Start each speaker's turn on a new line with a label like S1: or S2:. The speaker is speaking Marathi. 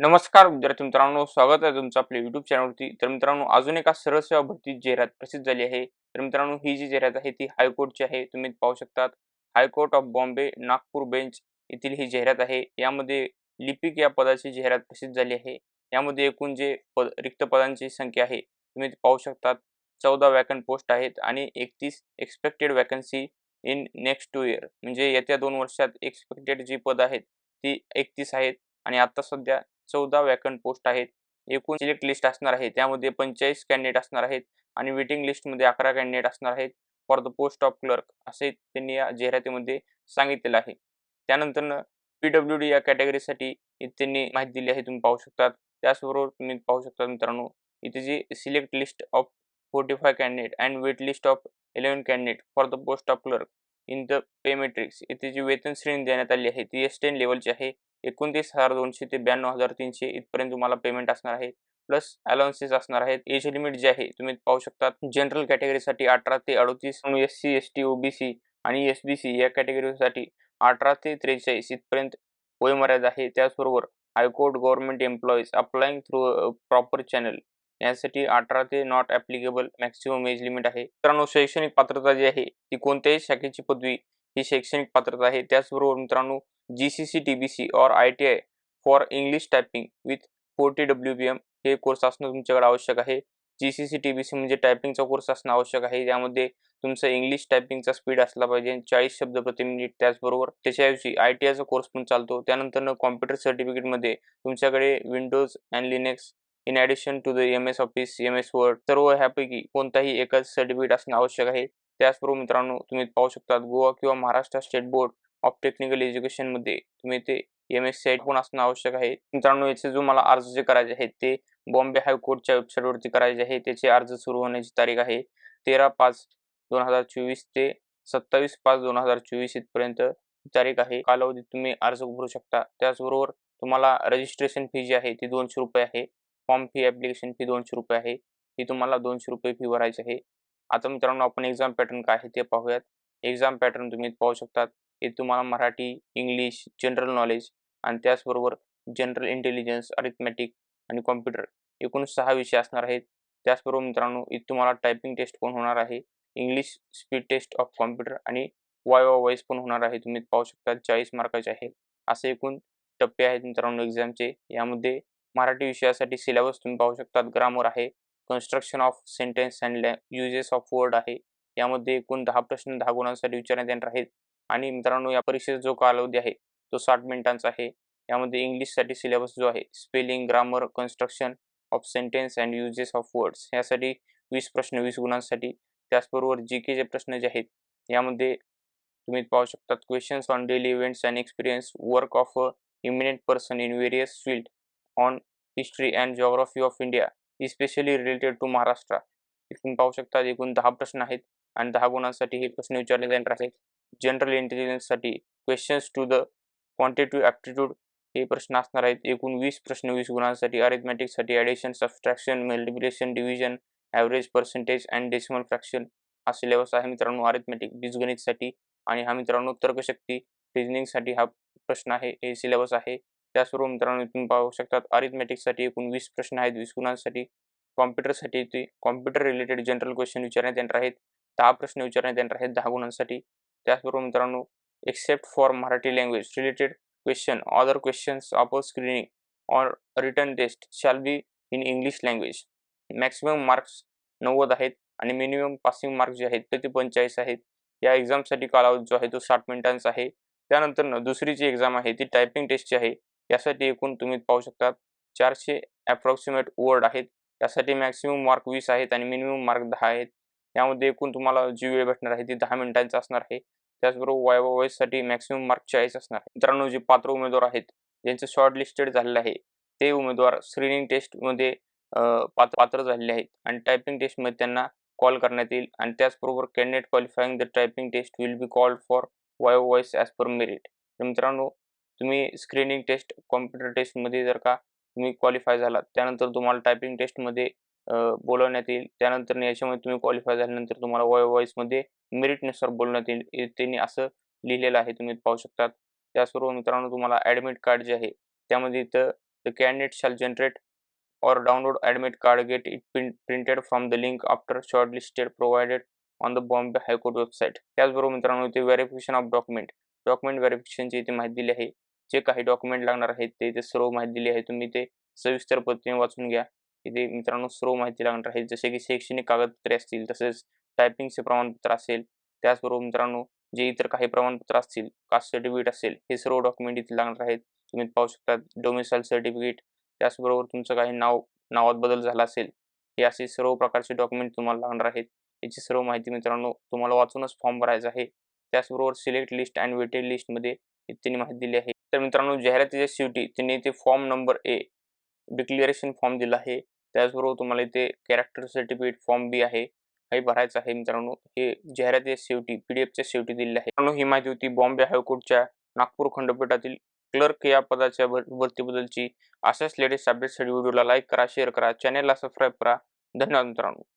S1: नमस्कार विद्यार्थी मित्रांनो स्वागत आहे तुमचं आपल्या युट्यूब चॅनलवरती तर मित्रांनो अजून एका सरळ सेवा भरती जाहिरात प्रसिद्ध झाली आहे. तर मित्रांनो ही जी जाहिरात आहे ती हायकोर्टची आहे. तुम्ही पाहू शकतात high court of Bombay Nagpur bench येथील ही जाहिरात आहे. यामध्ये लिपिक या पदाची जाहिरात प्रसिद्ध झाली आहे. यामध्ये एकूण जे पद रिक्त पदांची संख्या आहे तुम्ही पाहू शकतात. चौदा वॅकंट पोस्ट आहेत आणि एकतीस expected vacancy in next two year म्हणजे येत्या दोन वर्षात एक्सपेक्टेड जी पद आहेत ती एकतीस आहेत. आणि आता सध्या चौदा वॅकंट पोस्ट आहेत. एकूण सिलेक्ट लिस्ट असणार आहे. त्यामध्ये पंचेचाळीस कॅन्डिडेट असणार आहेत आणि वेटिंग लिस्टमध्ये अकरा कॅन्डिडेट असणार आहेत for the post of clerk असे त्यांनी या जाहिरातीमध्ये सांगितलेलं आहे. त्यानंतर पी डब्ल्यू डी या कॅटेगरीसाठी त्यांनी माहिती दिली आहे. तुम्ही पाहू शकतात. त्याचबरोबर तुम्ही पाहू शकता मित्रांनो इथे जी select list of forty five candidate and wait list of eleven candidate for the post of clerk in the pay matrix इथे जी वेतन श्रेणी देण्यात आली आहे ती एस टेन लेवलची आहे. एकोणतीस हजार दोनशे ते ब्याण्णव हजार तीनशे इथपर्यंत तुम्हाला पेमेंट असणार आहे. प्लस अलाउन्सेस असणार आहेत. एज लिमिट जे आहे तुम्ही पाहू शकता जनरल कॅटेगरीसाठी अठरा ते अडतीस S C S T OBC आणि एस बी सी या कॅटेगरीसाठी अठरा ते त्रेचाळीस इथपर्यंत वयोमर्यादा आहे. त्याचबरोबर high court government employees applying through proper channel यासाठी अठरा ते not applicable maximum age limit आहे. मित्रांनो शैक्षणिक पात्रता जी आहे ती कोणत्याही शाखेची पदवी ही शैक्षणिक पात्रता आहे. त्याचबरोबर मित्रांनो जीसीसी टीबीसी और I T I for English typing with forty W B M हे कोर्स असणं तुमच्याकडे आवश्यक आहे. G C C T B C म्हणजे टायपिंगचा कोर्स असणं आवश्यक आहे. त्यामध्ये तुमचं इंग्लिश टायपिंगचा स्पीड असला पाहिजे चाळीस शब्द प्रति मिनिट त्याचबरोबर त्याच्याऐवजी आय टी आयचा कोर्स पण चालतो. त्यानंतर कॉम्प्युटर सर्टिफिकेटमध्ये तुमच्याकडे Windows and Linux in addition to the M S Office M S Word सर्व ह्यापैकी कोणताही एकच सर्टिफिकेट असणं आवश्यक आहे. त्याचबरोबर मित्रांनो तुम्ही पाहू शकता गोवा किंवा Maharashtra state board of technical एज्युकेशनमध्ये तुम्ही ते एम एस सी आय पण असणं आवश्यक आहे. मित्रांनो याचे जो मला अर्ज जे करायचे आहेत ते बॉम्बे हायकोर्टच्या वेबसाईटवरती करायचे आहे. त्याचे अर्ज सुरू होण्याची तारीख आहे तेरा पाच दोन हजार चोवीस ते सत्तावीस पाच दोन हजार चोवीस इथपर्यंत तारीख आहे. कालावधीत तुम्ही अर्ज भरू शकता. त्याचबरोबर तुम्हाला रजिस्ट्रेशन फी जी आहे ती दोनशे रुपये आहे. फॉर्म फी ॲप्लिकेशन फी दोनशे रुपये आहे. ती तुम्हाला दोनशे रुपये फी भरायची आहे. आता मित्रांनो आपण एक्झाम पॅटर्न काय आहे ते पाहूयात. एक्झाम पॅटर्न तुम्ही पाहू शकतात. हे तुम्हाला मराठी इंग्लिश जनरल नॉलेज आणि त्याचबरोबर जनरल इंटेलिजन्स अरिथमॅटिक आणि कॉम्प्युटर एकूण सहा विषय असणार आहेत. त्याचबरोबर मित्रांनो इथे तुम्हाला टायपिंग टेस्ट पण होणार आहे. English speed test of computer आणि वाय वॉइस पण होणार आहे. तुम्ही पाहू शकता चाळीस मार्काचे आहे असे एकूण टप्पे आहेत मित्रांनो एक्झामचे यामध्ये मराठी विषयासाठी सिलेबस तुम्ही पाहू शकता ग्रामर आहे. Construction of sentence and uses of word आहे. यामध्ये एकूण दहा प्रश्न दहा गुणांसाठी विचारण्यात येणार आहेत. आणि मित्रांनो या परीक्षेचा जो कालावधी आहे तो साठ मिनिटांचा आहे. यामध्ये इंग्लिशसाठी सिलेबस जो आहे spelling grammar construction of sentence and uses of words यासाठी वीस प्रश्न वीस गुणांसाठी. त्याचबरोबर जी केचे प्रश्न जे आहेत यामध्ये तुम्ही पाहू शकतात questions on daily events and experience work of a eminent person in various field on history and geography of India especially related to Maharashtra तुम्ही पाहू शकता एकूण दहा प्रश्न आहेत आणि दहा गुणांसाठी हे प्रश्न विचारले जाणार आहेत. General इंटेलिजन्ससाठी questions to the quantitative aptitude हे प्रश्न असणार आहेत. एकूण वीस प्रश्न वीस गुणांसाठी अरिथमॅटिकसाठी addition subtraction multiplication division average percentage and decimal fraction हा सिलेबस आहे मित्रांनो. अरिथमॅटिक बीजगणितसाठी आणि हा मित्रांनो तर्कशक्ती रिजनिंगसाठी हा प्रश्न आहे. हे सिलेबस आहे. त्याचबरोबर मित्रांनो तुम्ही पाहू शकतात. अरिथमॅटिकसाठी एकूण वीस प्रश्न आहेत. वीस गुणांसाठी कॉम्प्युटरसाठी ते कॉम्प्युटर रिलेटेड जनरल क्वेश्चन विचारण्यात येणार आहेत. दहा प्रश्न विचारण्यात येणार आहेत. दहा गुणांसाठी त्याचबरोबर मित्रांनो except for Marathi language related question other questions of screening or return test shall be in English language maximum marks नव्वद आहेत आणि मिनिमम पासिंग मार्क्स जे आहेत ते ते पंचेचाळीस आहेत. या एक्झामसाठी कालावधी जो आहे तो साठ मिनिटांचा आहे. त्यानंतर दुसरी जी एक्झाम आहे ती टायपिंग टेस्टची आहे यासाठी एकूण तुम्ही पाहू शकता चारशे अप्रॉक्सिमेट वर्ड आहेत. यासाठी मॅक्सिमम मार्क वीस आहेत आणि मिनिमम मार्क दहा आहेत. यामध्ये एकूण तुम्हाला जी वेळ भेटणार आहे ती दहा मिनिटांचा असणार आहे. त्याचबरोबर वायसाठी मॅक्सिमम मार्क चाळीस असणार आहे. मित्रांनो जे पात्र उमेदवार आहेत ज्यांचं शॉर्ट लिस्टेड झालेलं आहे ते उमेदवार स्क्रीनिंग टेस्टमध्ये पात्र पात्र झालेले आहेत आणि टायपिंग टेस्टमध्ये त्यांना कॉल करण्यात येईल आणि त्याचबरोबर candidate qualifying the typing test will be called for viva voce as per merit तर मित्रांनो तुम्ही स्क्रीनिंग टेस्ट कॉम्प्युटर टेस्टमध्ये जर का तुम्ही क्वालिफाय झालात त्यानंतर तुम्हाला टायपिंग टेस्टमध्ये बोलवण्यात येईल. त्यानंतर याच्यामध्ये तुम्ही क्वालिफाय झाल्यानंतर तुम्हाला वाय वॉइसमध्ये मेरिटनुसार बोलण्यात येईल. त्यांनी असं लिहिलेलं आहे तुम्ही पाहू शकतात. त्याचबरोबर मित्रांनो तुम्हाला ॲडमिट कार्ड जे आहे त्यामध्ये इथं the candidate shall generate or download admit card get it printed printed from the link after shortlisted provided on the Bombay High Court website. त्याचबरोबर मित्रांनो इथे व्हेरिफिकेशन ऑफ डॉक्युमेंट डॉक्युमेंट व्हेरिफिकेशनची इथे माहिती दिली आहे. जे काही डॉक्युमेंट लागणार आहेत ते इथे सर्व माहिती दिली आहे. तुम्ही ते सविस्तर पद्धतीने वाचून घ्या. इथे मित्रांनो सर्व माहिती लागणार आहे. जसे की शैक्षणिक कागदपत्रे असतील तसेच टायपिंगचे प्रमाणपत्र असेल त्याचबरोबर मित्रांनो जे इतर काही प्रमाणपत्र असतील कास्ट सर्टिफिकेट असेल हे सर्व डॉक्युमेंट इथे लागणार आहेत. तुम्ही पाहू शकता डोमिसाईल सर्टिफिकेट त्याचबरोबर तुमचं काही नाव नावात बदल झाला असेल हे असे सर्व प्रकारचे डॉक्युमेंट तुम्हाला लागणार आहेत. याची सर्व माहिती मित्रांनो तुम्हाला वाचूनच फॉर्म भरायचा आहे. त्याचबरोबर सिलेक्ट लिस्ट अँड वेटेड लिस्टमध्ये त्यांनी माहिती दिली आहे. तर मित्रांनो जाहिरातीच्या शेवटी त्यांनी इथे form number A declaration form दिला आहे. त्याचबरोबर तुम्हाला इथे कॅरेक्टर सर्टिफिकेट फॉर्म बी आहे. हे भरायचं आहे मित्रांनो. हे जाहिरातीच्या शेवटी पी डी एफच्या शेवटी दिले आहे. मित्रांनो ही माहिती होती बॉम्बे हायकोर्टच्या नागपूर खंडपीठातील क्लर्क या पदाच्या भरतीबद्दलची अशाच लेटेस्ट अपडेटसाठी व्हिडिओला लाईक करा शेअर करा चॅनेलला सबस्क्राईब करा. धन्यवाद मित्रांनो.